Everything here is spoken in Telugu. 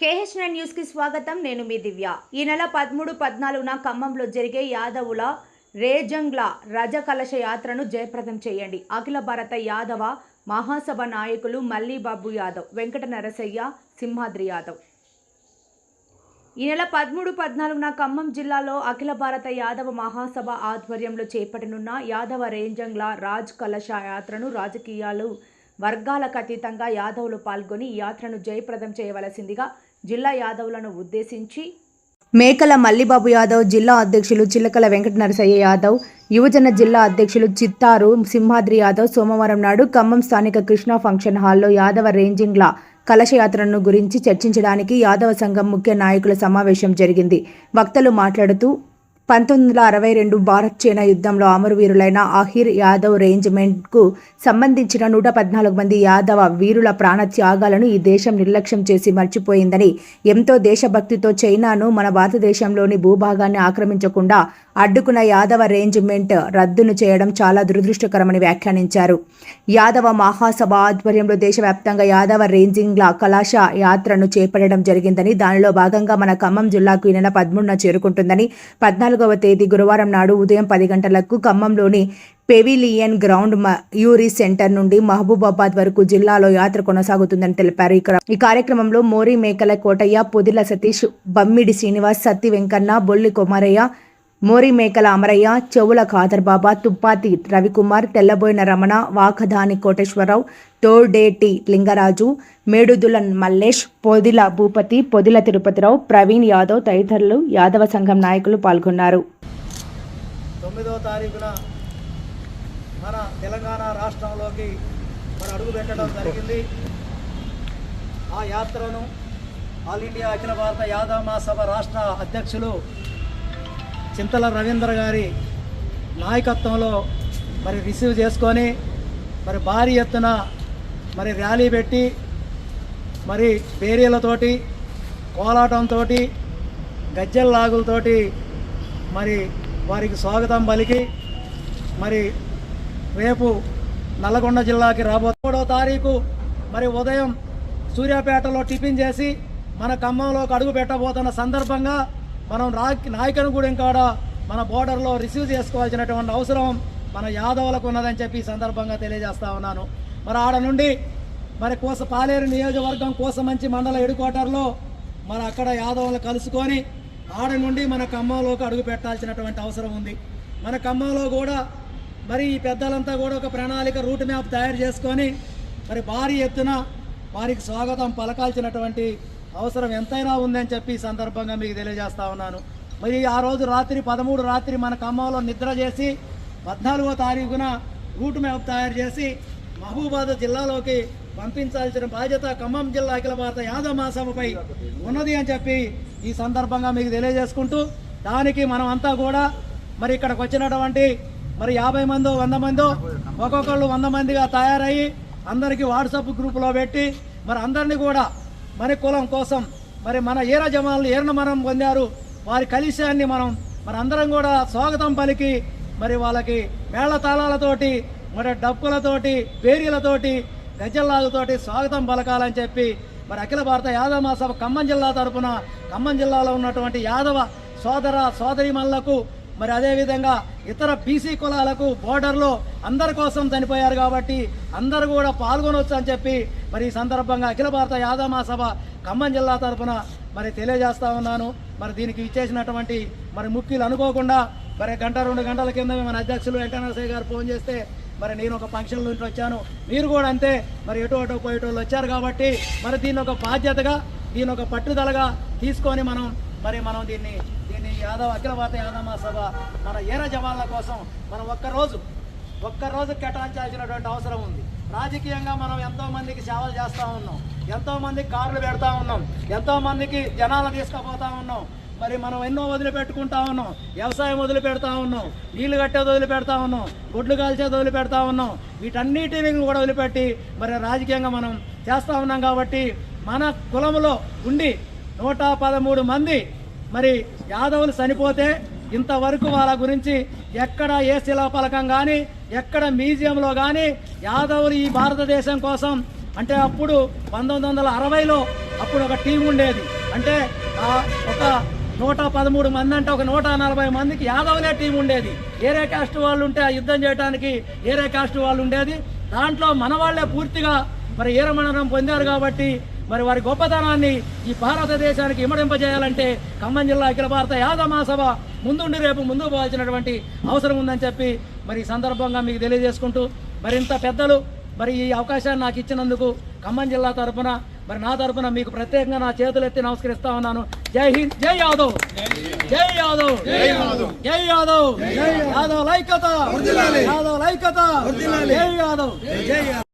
కేహెచ్ఎన్ న్యూస్కి స్వాగతం. నేను మీ దివ్య. ఈ నెల పదమూడు పద్నాలుగున ఖమ్మంలో జరిగే యాదవుల రేజంగ్ల రజ కలశ యాత్రను జయప్రదం చేయండి. అఖిల భారత యాదవ మహాసభ నాయకులు మల్లీబాబు యాదవ్ వెంకట నరసయ్య సింహాద్రి యాదవ్. ఈ నెల పదమూడు పద్నాలుగున ఖమ్మం జిల్లాలో అఖిల భారత యాదవ మహాసభ ఆధ్వర్యంలో చేపట్టనున్న యాదవ రేంజంగ్ల రాజ్ కలశ యాత్రను రాజకీయాలు వర్గాలకు అతీతంగా యాదవులు పాల్గొని యాత్రను జయప్రదం చేయవలసిందిగా జిల్లా యాదవులను ఉద్దేశించి మేకల మల్లిబాబు యాదవ్ జిల్లా అధ్యక్షులు చిల్లకల వెంకట నరసయ్య యాదవ్ యువజన జిల్లా అధ్యక్షులు చిత్తారు సింహాద్రి యాదవ్ సోమవారం నాడు ఖమ్మం స్థానిక కృష్ణా ఫంక్షన్ హాల్లో యాదవ రేంజింగ్ల కలశయాత్రను గురించి చర్చించడానికి యాదవ సంఘం ముఖ్య నాయకుల సమావేశం జరిగింది. వక్తలు మాట్లాడుతూ పంతొమ్మిది వందల అరవై రెండు భారత్ చైనా యుద్ధంలో అమరవీరులైన అహిర్ యాదవ్ రేంజ్మెంట్కు సంబంధించిన నూట పద్నాలుగు మంది యాదవ వీరుల ప్రాణ త్యాగాలను ఈ దేశం నిర్లక్ష్యం చేసి మర్చిపోయిందని ఎంతో దేశభక్తితో చైనాను మన భారతదేశంలోని భూభాగాన్ని ఆక్రమించకుండా అడ్డుకున్న యాదవ రేంజ్మెంట్ రద్దును చేయడం చాలా దురదృష్టకరమని వ్యాఖ్యానించారు. యాదవ మహాసభ ఆధ్వర్యంలో దేశవ్యాప్తంగా యాదవ రేంజింగ్ల కళాశ యాత్రను చేపట్టడం జరిగిందని దానిలో భాగంగా మన ఖమ్మం జిల్లాకు ఈ నెల పదమూడున చేరుకుంటుందని పద్నాలుగవ తేదీ గురువారం నాడు ఉదయం పది గంటలకు ఖమ్మంలోని పెవిలియన్ గ్రౌండ్ యూరి సెంటర్ నుండి మహబూబాబాద్ వరకు జిల్లాలో యాత్ర కొనసాగుతుందని తెలిపారు. ఇక్కడ ఈ కార్యక్రమంలో మోరీ మేకల కోటయ్య పొదిల సతీష్ బమ్మిడి శ్రీనివాస్ సత్తి వెంకన్న బొల్లి కొమరయ్య మోరి మేకల అమరయ్య చెవుల ఖాదర్బాబా తుప్పాతి రవికుమార్ తెల్లబోయిన రమణ వాకధాని కోటేశ్వరరావు తోడేటి లింగరాజు మేడుదులన్ మల్లేష్ పొదిల భూపతి పొదిల తిరుపతిరావు ప్రవీణ్ యాదవ్ తదితరులు యాదవ సంఘం నాయకులు పాల్గొన్నారు. తొమ్మిదవ తారీఖున మన తెలంగాణ రాష్ట్రంలోకి మన అడుగు పెట్టడం జరిగింది. ఆ యాత్రను ఆల్ ఇండియా అఖిల భారత యాదవ మహాసభ రాష్ట్ర అధ్యక్షులు చింతల రవీంద్ర గారి నాయకత్వంలో మరి రిసీవ్ చేసుకొని మరి భారీ ఎత్తున మరి ర్యాలీ పెట్టి మరి పేరీలతోటి కోలాటంతో గజ్జెల లాగులతోటి మరి వారికి స్వాగతం పలికి మరి రేపు నల్లగొండ జిల్లాకి రాబో మూడవ తారీఖు మరి ఉదయం సూర్యాపేటలో టిఫిన్ చేసి మన ఖమ్మంలోకి అడుగు పెట్టబోతున్న సందర్భంగా మనం రా నాయకనగూడెం కాడ మన బోర్డర్లో రిసీవ్ చేసుకోవాల్సినటువంటి అవసరం మన యాదవులకు ఉన్నదని చెప్పి ఈ సందర్భంగా తెలియజేస్తా ఉన్నాను. మరి ఆడ నుండి మరి కోస పాలేరు నియోజకవర్గం కోసమంచి మండల హెడ్క్వార్టర్లో మరి అక్కడ యాదవులు కలుసుకొని ఆడ నుండి మన ఖమ్మంలోకి అడుగు పెట్టాల్సినటువంటి అవసరం ఉంది. మన ఖమ్మంలో కూడా మరి ఈ పెద్దలంతా కూడా ఒక ప్రణాళిక రూట్ మ్యాప్ తయారు చేసుకొని మరి భారీ ఎత్తున వారికి స్వాగతం పలకాల్సినటువంటి అవసరం ఎంతైనా ఉందని చెప్పి ఈ సందర్భంగా మీకు తెలియజేస్తా ఉన్నాను. మరి ఆ రోజు రాత్రి పదమూడు రాత్రి మన ఖమ్మంలో నిద్ర చేసి పద్నాలుగో తారీఖున రూట్ మ్యాప్ తయారు చేసి మహబూబాద్ జిల్లాలోకి పంపించాల్సిన బాధ్యత ఖమ్మం జిల్లా అఖిల భారత యాదవ మహాసభపై ఉన్నది అని చెప్పి ఈ సందర్భంగా మీకు తెలియజేసుకుంటూ దానికి మనం అంతా కూడా మరి ఇక్కడికి వచ్చినటువంటి మరి యాభై మందో వంద మందో ఒక్కొక్కళ్ళు వంద మందిగా తయారయ్యి అందరికీ వాట్సాప్ గ్రూపులో పెట్టి మరి అందరినీ కూడా మరి కులం కోసం మరి మన ఈర జమాలను ఏరణ మనం పొందారు వారి కలిశాన్ని మనం మరి అందరం కూడా స్వాగతం పలికి మరి వాళ్ళకి మేళ తాళాలతోటి మరి డప్పులతోటి పేరీలతోటి గజ్జల్లాగుతోటి స్వాగతం పలకాలని చెప్పి మరి అఖిల భారత యాదవ మహాసభ ఖమ్మం జిల్లా తరపున ఖమ్మం జిల్లాలో ఉన్నటువంటి యాదవ సోదర సోదరిమల్లకు మరి అదేవిధంగా ఇతర బీసీ కులాలకు బోర్డర్లో అందరి కోసం చనిపోయారు కాబట్టి అందరూ కూడా పాల్గొనవచ్చు అని చెప్పి మరి ఈ సందర్భంగా అఖిల భారత యాదవ మహాసభ ఖమ్మం జిల్లా తరపున మరి తెలియజేస్తా ఉన్నాను. మరి దీనికి ఇచ్చేసినటువంటి మరి ముఖ్యులు అనుకోకుండా మరి గంట రెండు గంటల కింద మన అధ్యక్షులు వెంకటనరసయ్య గారు ఫోన్ చేస్తే మరి నేను ఒక ఫంక్షన్ నుంచి వచ్చాను. మీరు కూడా అంతే మరి ఎటు అటు పోయేటోళ్ళు వచ్చారు కాబట్టి మరి దీన్ని ఒక బాధ్యతగా దీని ఒక పట్టుదలగా తీసుకొని మనం మరి మనం దీన్ని యాదవ్ అఖిల భారత యాదవ సభ మన ఏర జవాన్ల కోసం మనం ఒక్కరోజు ఒక్కరోజు కేటాయించాల్సినటువంటి అవసరం ఉంది. రాజకీయంగా మనం ఎంతో మందికి సేవలు చేస్తూ ఉన్నాం. ఎంతో మందికి కార్లు పెడతా ఉన్నాం. ఎంతో మందికి జనాలు తీసుకుపోతా ఉన్నాం. మరి మనం ఎన్నో వదిలిపెట్టుకుంటా ఉన్నాం. వ్యవసాయం వదిలిపెడతా ఉన్నాం. నీళ్ళు కట్టేది వదిలిపెడతా ఉన్నాం. గుడ్లు కాల్చేది వదిలిపెడతా ఉన్నాం. వీటన్నిటిని కూడా వదిలిపెట్టి మరి రాజకీయంగా మనం చేస్తూ ఉన్నాం కాబట్టి మన కులంలో ఉండి నూట పదమూడు మంది మరి యాదవులు చనిపోతే ఇంతవరకు వాళ్ళ గురించి ఎక్కడ ఏ శిలాపలకం కానీ ఎక్కడ మ్యూజియంలో కానీ యాదవులు ఈ భారతదేశం కోసం అంటే అప్పుడు పంతొమ్మిది వందల అరవైలో అప్పుడు ఒక టీం ఉండేది. అంటే ఆ ఒక నూట పదమూడు మంది అంటే ఒక నూట నలభై మందికి యాదవులే టీం ఉండేది. ఏరే కాస్ట్ వాళ్ళు ఉంటే ఆ యుద్ధం చేయడానికి ఏరే కాస్ట్ వాళ్ళు ఉండేది. దాంట్లో మన వాళ్ళే పూర్తిగా మరి ఈరమరణం పొందారు కాబట్టి మరి వారి గొప్పతనాన్ని ఈ భారతదేశానికి ఇమడింపజేయాలంటే ఖమ్మం జిల్లా అఖిల భారత యాదవ మహాసభ ముందుండి రేపు ముందుకు పోవాల్సినటువంటి అవసరం ఉందని చెప్పి మరి ఈ సందర్భంగా మీకు తెలియజేసుకుంటూ మరింత పెద్దలు మరి ఈ అవకాశాన్ని నాకు ఇచ్చినందుకు ఖమ్మం జిల్లా తరపున మరి నా తరపున మీకు ప్రత్యేకంగా నా చేతులు ఎత్తి నమస్కరిస్తా ఉన్నాను. జై హింద్ జై యాదవ్. జై యాదవ్. జై యాదవ్. యాదవ్. లైకత యాదవ్. లైకత జై యాదవ్.